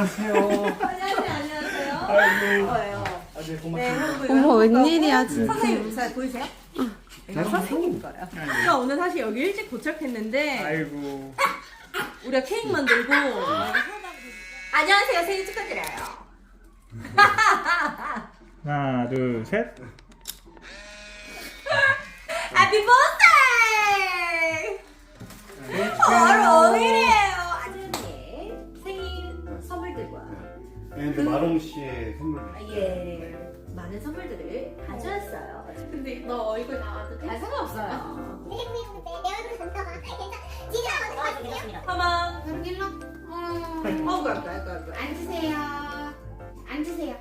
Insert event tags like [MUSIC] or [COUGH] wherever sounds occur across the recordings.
안녕하세요. 안녕하세요 안녕하세요 아이고. 뭐예요 아, 네, 네 고맙습니다. 어머 웬일이야 진짜. 선생님 잘 보이세요? 이거 선생님 거예요 제가 오늘 사실 여기 일찍 도착했는데 아이고. 우리가 케이크 만들고 안녕하세요 생일 축하드려요 [LAUGHS] 하나, 둘, 셋. 해피 버스데이! 5월 5일이에요. 네, 마롱 씨의 선물. 예 많은 선물들을 가져왔어요. 근데 너 얼굴 나와도 돼? 아 상관없어요. 가만. 일로 어, 어구 아구 아구 아구. 앉으세요. 앉으세요.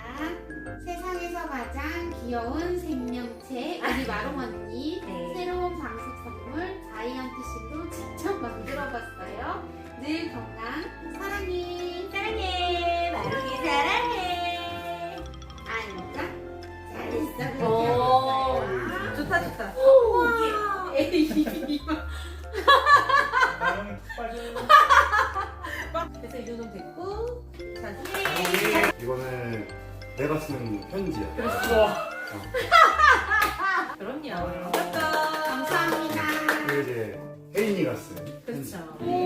아, 세상에서 가장 귀여운 생명체 우리 마롱 언니 네. 새로운 건강 사랑해. 사랑해 마롱이 사랑해. 앉아. 잘했어. 오 좋다 좋다. 거야. 에이. [LAUGHS] 그래서 이 정도 됐고 자 이거는 내가 쓴 편지야. 우와. 그럼요. 감사합니다. 그 이제 혜인이가 쓴 편지. 그렇죠.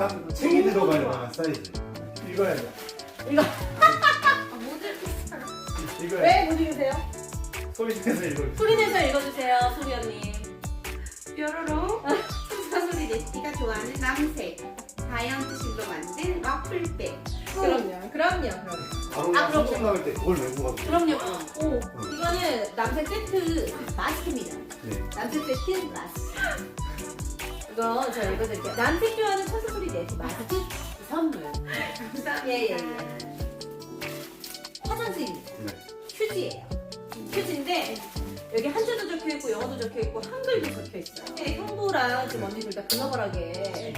딱 책이 들어갈 만한 사이즈. 읽어야 돼. 아, 모델 비슷하다. 읽어야 돼. 왜못 읽으세요? 소리 내서 읽어. 소리 내서 읽어주세요, 소리 언니. 뾰로로 사소리 네티가 좋아하는 남색 자이언트 실로 만든 와플백 그럼요, 그럼요, 그럼요. 마롱이 아, 그럼. 나올 때 그걸 메고 가고. 그럼요. 오, 이거는 남색 세트 마스크입니다. 네. 남색 세트 마스크. 이거 저 읽어드릴게요. 남색 좋아하는 천사소리 네티 마스크 선물. 예, 예, 예. 화장지입니다. 네. 휴지예요. 휴지인데 여기 한자도 적혀 있고 영어도 적혀 있고 한글도 적혀 있어요. 네, 형부랑 지금 언니 둘 다 글로벌하게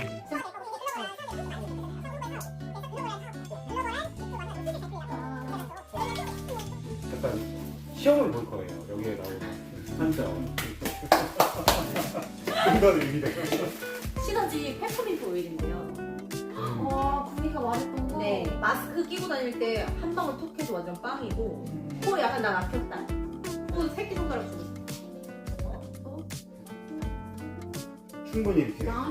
있어요. 시너지 페퍼민트 오일인데요. 와 부위가 말했던 거 네, 마스크 끼고 다닐 때 한 방울 톡 해도 완전 빵이고 코 약간 나 막혔다. 코 새끼 손가락 주고? 충분히 이렇게. 나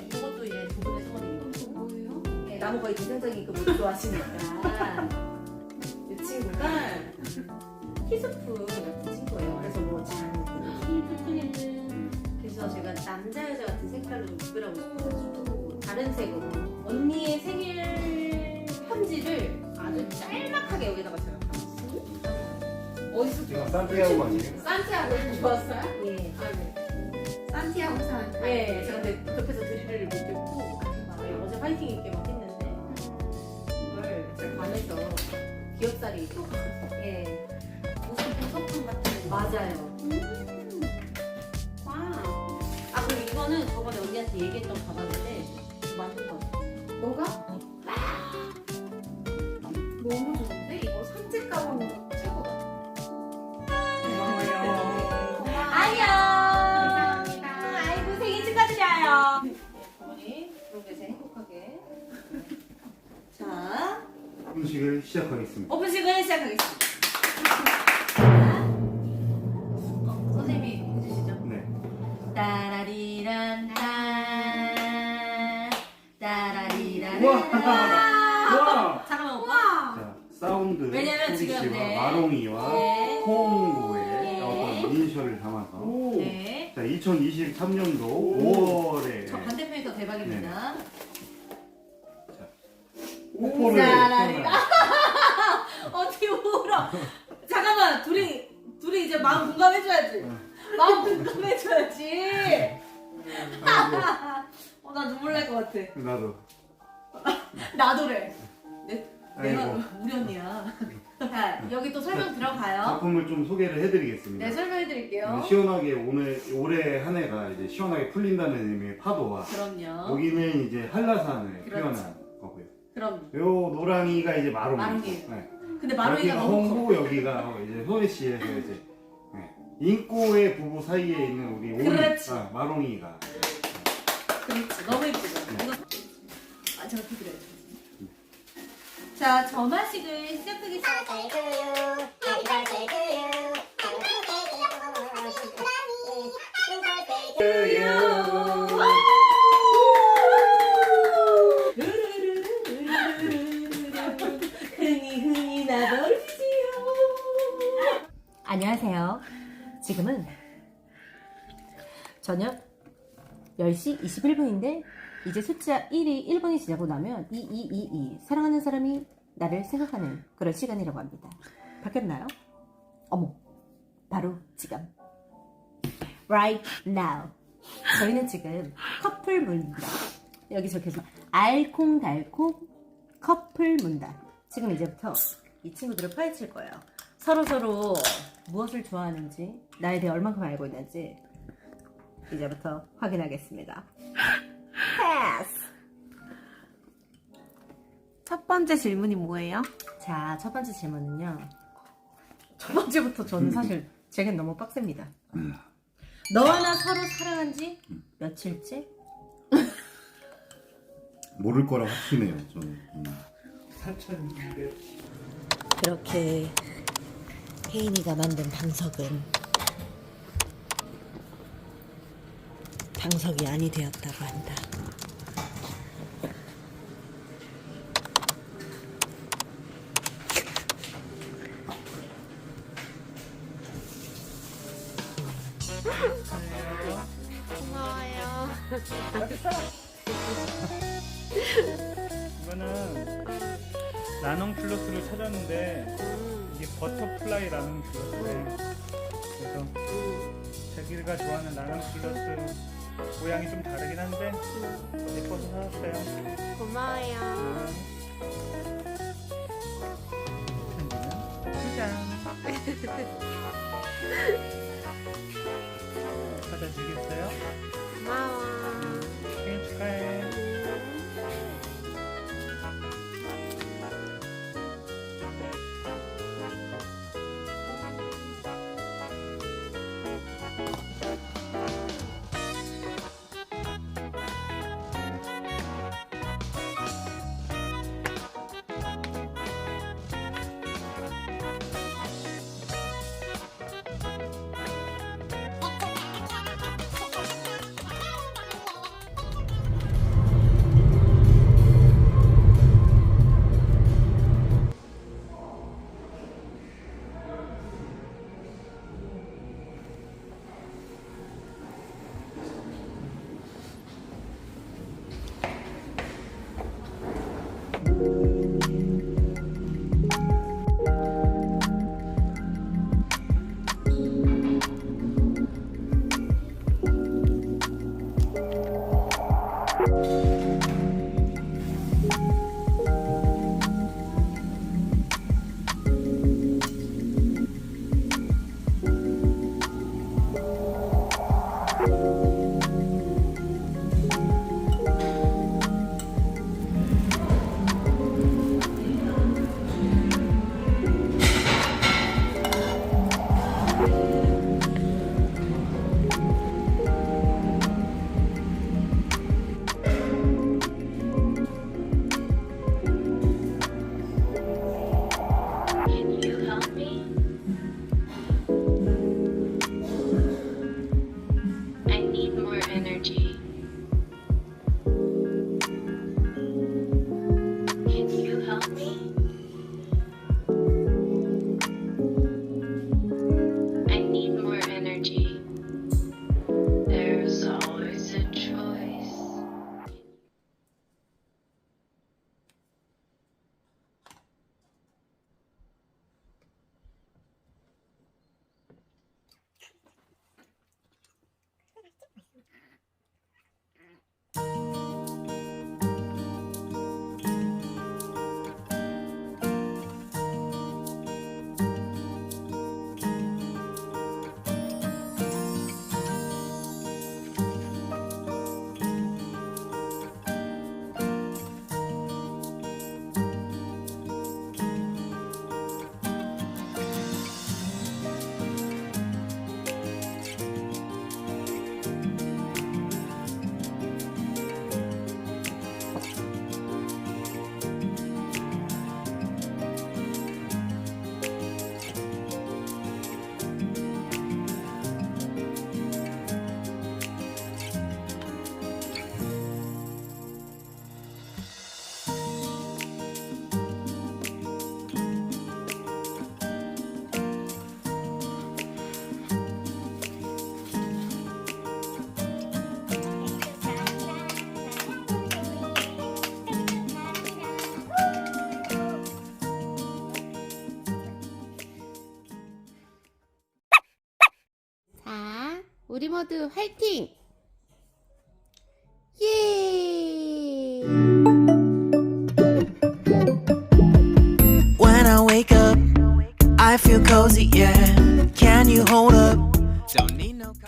이것도 얘 선물인 거. 뭐예요? 네, 나무 거의 기생적인 그못 좋아하시니까 이 친구가 티스푼 같은 친구예요. 그래서 뭐잘 힐프트리는 그래서 제가 남자 여자 같은 색깔로 좀 구별하고 싶어가지고 다른 색으로 언니의 생일 편지를 아주 짤막하게 여기다가 제가 담았어요. 어디서 제가 산티아고 아니에요? 산티아고 좀 좋았어요? 예. 아, 네. 산티아고 산 네, 제가 근데 급해서 드릴을 못 듣고 네, 어제 화이팅 있게 막 했는데 이걸 제가 밤에서 기억살이 또 예. 무슨 보 석품 같은 맞아요. 와아 그리고 이거는 저번에 언니한테 얘기했던 가방인데 만든 거예요. 뭐가? 너무 좋은데? 이거 산책 가방 최고다 고마워요. 고마워 안녕. 감사합니다. 아이고 생일 축하드려요. 어머니 그런 데서 행복하게. 자 음식을 시작하겠습니다. 오픈식을 시작하겠습니다. 따라리란 딴 따라리란. 우와. 잠깐만 오빠 와 자, 사운드 왜냐면 소리 지금 씨와 네. 마롱이와 네. 홍구의 예. 2023년도 오. 5월에 저 반대편이 더 대박입니다. 오포를 짜라리라. [LAUGHS] 어떻게 울어? 잠깐만, 둘이 둘이 이제 마음 공감해줘야지. 마음 공감해줘야지. 어, 나 눈물 날 것 같아. 나도 나도래. 내, 내가 아이고. 우리 언니야. 자, 여기 또 설명 들어가요. 작품을 좀 소개를 해드리겠습니다. 네, 설명해드릴게요. 시원하게 오늘 올해 한 해가 이제 시원하게 풀린다는 의미의 파도와 그럼요. 여기는 이제 한라산을 그렇죠. 표현한 거고요. 그럼. 요 노랑이가 이제 마롱이. 마롱이. 네. 근데 마루이가 여기가 너무 커. 홍보 여기가 이제 소래시에서 이제 네. 인꼬의 부부 사이에 있는 우리 오리 그렇지. 아, 마롱이가 그렇지. 너무 예쁘죠. 네. 이거 아 제가 드려요. 자, 점화식을 to you. 흥이 흥이 나버리지요. 안녕하세요. 지금은 저녁 10시 21분인데 이제 숫자 1이 1분이 지나고 나면 2222 사랑하는 사람이 나를 생각하는 그런 시간이라고 합니다. 바뀌었나요? 어머, 바로 지금. Right now. 저희는 지금 커플 문단. 여기 서 계속 알콩달콩 커플 문단. 지금 이제부터 이 친구들을 파헤칠 거예요. 서로 서로 무엇을 좋아하는지, 나에 대해 얼만큼 알고 있는지 이제부터 확인하겠습니다. 패스! 첫 번째 질문이 뭐예요? 자, 첫 번째 질문은요. 첫 번째부터 저는 사실 제겐 너무 빡셉니다. 너와 나 서로 사랑한 지 며칠째? [LAUGHS] 모를 거라 확신해요 저는. 음. 4,200. 그렇게 혜인이가 만든 방석은 방석이 아니 되었다고 한다. 버터플라이 나눔 플러스래. 그래서 자기가 좋아하는 나눔 플러스 모양이 좀 다르긴 한데 예뻐서 사왔어요. 고마워요. [LAUGHS] 짠. 받아주겠어요? 고마워. Bye. 모두 화이팅! 예! When I wake up, I feel cozy, yeah. Can you hold up? Don't need no. co-